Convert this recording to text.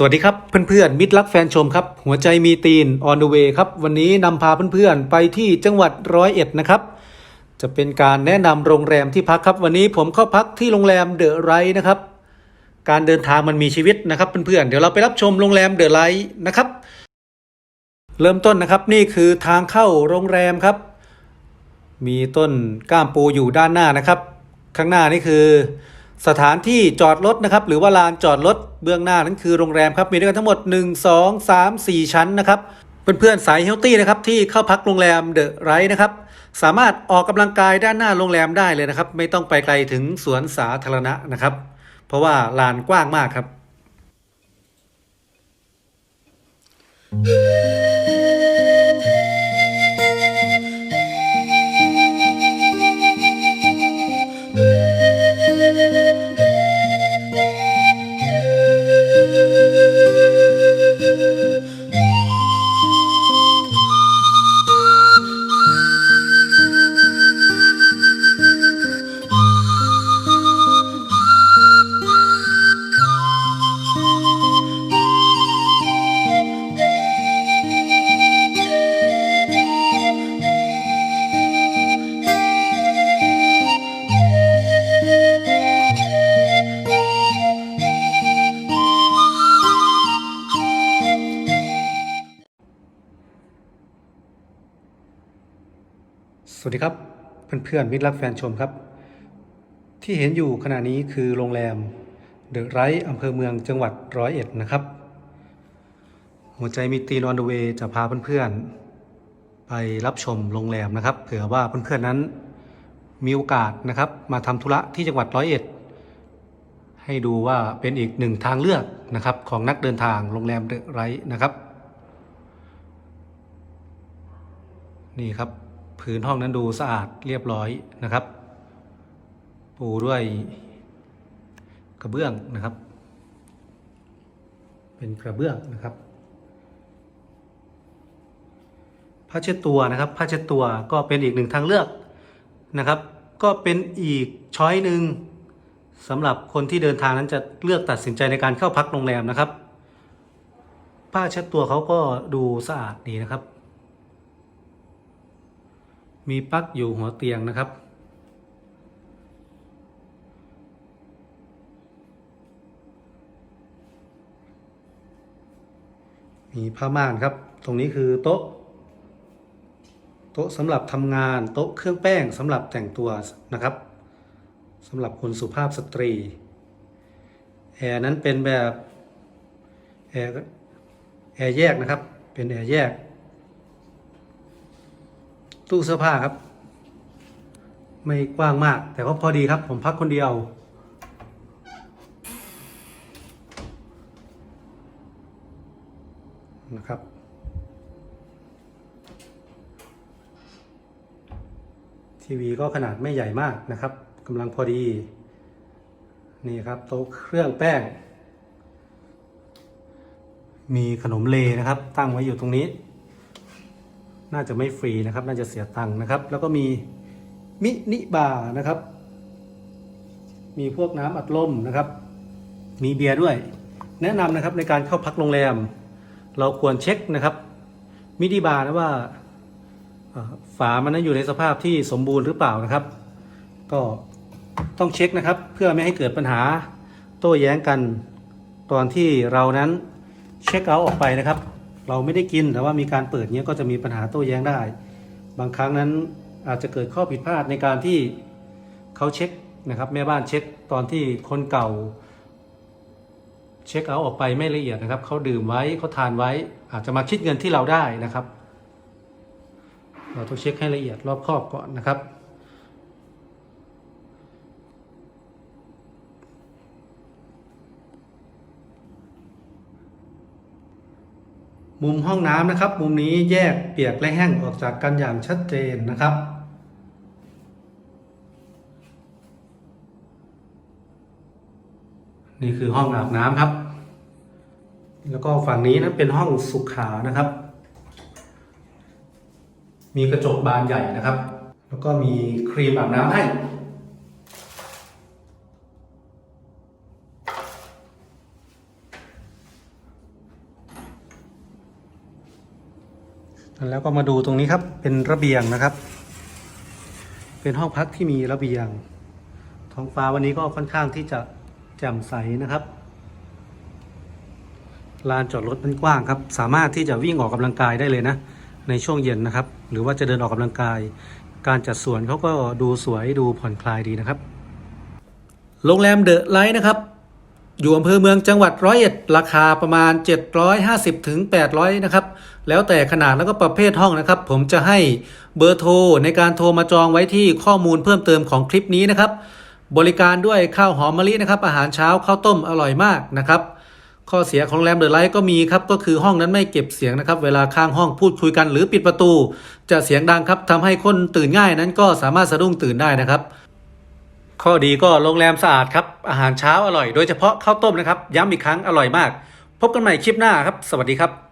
สวัสดีครับเพื่อนๆมิตรรักแฟนชมครับ หัวใจมีตีน on the way ครับวันนี้นำพาเพื่อนๆไปที่จังหวัดร้อยเอ็ดนะครับ จะเป็นการแนะนำโรงแรมที่พักครับ วันนี้ผมเข้าพักที่โรงแรมเดอะไรท์นะครับ การเดินทางมันมีชีวิตนะครับเพื่อนๆเดี๋ยวเราไปรับชมโรงแรมเดอะไรท์นะครับ เริ่มต้นนะครับนี่คือทางเข้าโรงแรมครับ มีต้นก้ามปูอยู่ด้านหน้านะครับ ข้างหน้านี่คือ สถานที่จอดรถนะครับหรือว่าลานจอดรถเบื้องหน้านั้นคือโรงแรมครับมีด้วยกันทั้งหมด 1 2 3 4 ชั้นนะครับเพื่อนๆสายเฮลตี้นะครับที่เข้าพักโรงแรมเดอะไรท์นะครับสามารถออกกำลังกายด้านหน้าโรงแรมได้เลยนะครับ ไม่ต้องไปไกลถึงสวนสาธารณะนะครับ เพราะว่าลานกว้างมากครับ วัสดีครับเพื่อนๆมิตรรักแฟนชมครับ ที่เห็นอยู่ขณะนี้คือโรงแรมเดอะไรท์อำเภอเมืองจังหวัดร้อยเอ็ดนะครับ หัวใจมีตีนอนเดเวจะพาเพื่อนๆ ไปรับชมโรงแรมนะครับ เผื่อว่าเพื่อนๆนั้นมีโอกาสนะครับมาทำธุระที่จังหวัดร้อยเอ็ดให้ดูว่าเป็นอีกหนึ่งทางเลือกนะครับของนักเดินทางโรงแรมเดอะไรท์นะครับ นี่ครับ พื้นห้องนั้นดูสะอาดเรียบร้อยนะครับ ปูด้วยกระเบื้องนะครับ เป็นกระเบื้องนะครับผ้าเช็ดตัวนะครับผ้าเช็ดตัวก็เป็นอีกหนึ่งทางเลือกนะครับ ก็เป็นอีกช้อยหนึ่งสำหรับคนที่เดินทางนั้นจะเลือกตัดสินใจในการเข้าพักโรงแรมนะครับ ผ้าเช็ดตัวเขาก็ดูสะอาดดีนะครับ มีปลั๊กอยู่หัวเตียงนะครับ มีผ้าม่านครับ ตรงนี้คือโต๊ะ โต๊ะสำหรับทำงานโต๊ะเครื่องแป้งสำหรับแต่งตัวนะครับสำหรับคนสุภาพสตรีแอร์นั้นเป็นแบบแอร์แอร์แยกนะครับ เป็นแอร์แยก ตู้เสื้อผ้าครับ ไม่กว้างมาก แต่ก็พอดีครับ ผมพักคนเดียว นะครับทีวีก็ขนาดไม่ใหญ่มากนะครับกำลังพอดี นี่ครับโต๊ะเครื่องแป้ง มีขนมเลนะครับ ตั้งไว้อยู่ตรงนี้ น่าจะไม่ฟรีนะครับ น่าจะเสียตังค์นะครับ แล้วก็มีมินิบาร์นะครับ มีพวกน้ำอัดลมนะครับ มีเบียร์ด้วย แนะนำนะครับในการเข้าพักโรงแรม เราควรเช็คนะครับ มินิบาร์นะว่าฝามันนั้นอยู่ในสภาพที่สมบูรณ์หรือเปล่านะครับ ก็ต้องเช็คนะครับ เพื่อไม่ให้เกิดปัญหาโต้แย้งกันตอนที่เรานั้นเช็คเอาท์ออกไปนะครับ เราไม่ได้กินแต่ว่ามีการเปิดเนี้ยก็จะมีปัญหาโต้แย้งได้ บางครั้งนั้นอาจจะเกิดข้อผิดพลาดในการที่เขาเช็คนะครับแม่บ้านเช็คตอนที่คนเก่า เช็คเอาออกไปไม่ละเอียดนะครับเขาดื่มไว้เขาทานไว้ อาจจะมาคิดเงินที่เราได้นะครับ เราต้องเช็คให้ละเอียดรอบคอบก่อนนะครับ มุมห้องน้ำนะครับ มุมนี้แยกเปียกและแห้งออกจากกันอย่างชัดเจนนะครับ นี่คือห้องอาบน้ำครับ แล้วก็ฝั่งนี้นะเป็นห้องสุขานะครับ มีกระจกบานใหญ่นะครับ แล้วก็มีครีมอาบน้ำให้ แล้วก็มาดูตรงนี้ครับ เป็นระเบียงนะครับ เป็นห้องพักที่มีระเบียง ท้องฟ้าวันนี้ก็ค่อนข้างที่จะแจ่มใสนะครับ ลานจอดรถมันกว้างครับ สามารถที่จะวิ่งออกกำลังกายได้เลยนะ ในช่วงเย็นนะครับ หรือว่าจะเดินออกกำลังกาย การจัดสวนเขาก็ดูสวยดูผ่อนคลายดีนะครับ โรงแรมเดอะไลท์นะครับ อยู่อำเภอเมืองจังหวัดร้อยเอ็ดราคาประมาณ 750ถึง800นะครับแล้วแต่ขนาดแล้วก็ประเภทห้องนะครับ ผมจะให้เบอร์โทรในการโทรมาจองไว้ที่ข้อมูลเพิ่มเติมของคลิปนี้นะครับ บริการด้วยข้าวหอมมะลินะครับ อาหารเช้าข้าวต้มอร่อยมากนะครับ ข้อเสียของโรงแรมเดอะไลท์ก็มีครับก็คือห้องนั้นไม่เก็บเสียงนะครับ เวลาข้างห้องพูดคุยกันหรือปิดประตู จะเสียงดังครับทำให้คนตื่นง่ายนั้นก็สามารถสะดุ้งตื่นได้นะครับ ข้อดีก็โรงแรมสะอาดครับ อาหารเช้าอร่อยโดยเฉพาะข้าวต้มนะครับ ย้ำอีกครั้งอร่อยมาก พบกันใหม่คลิปหน้าครับ สวัสดีครับ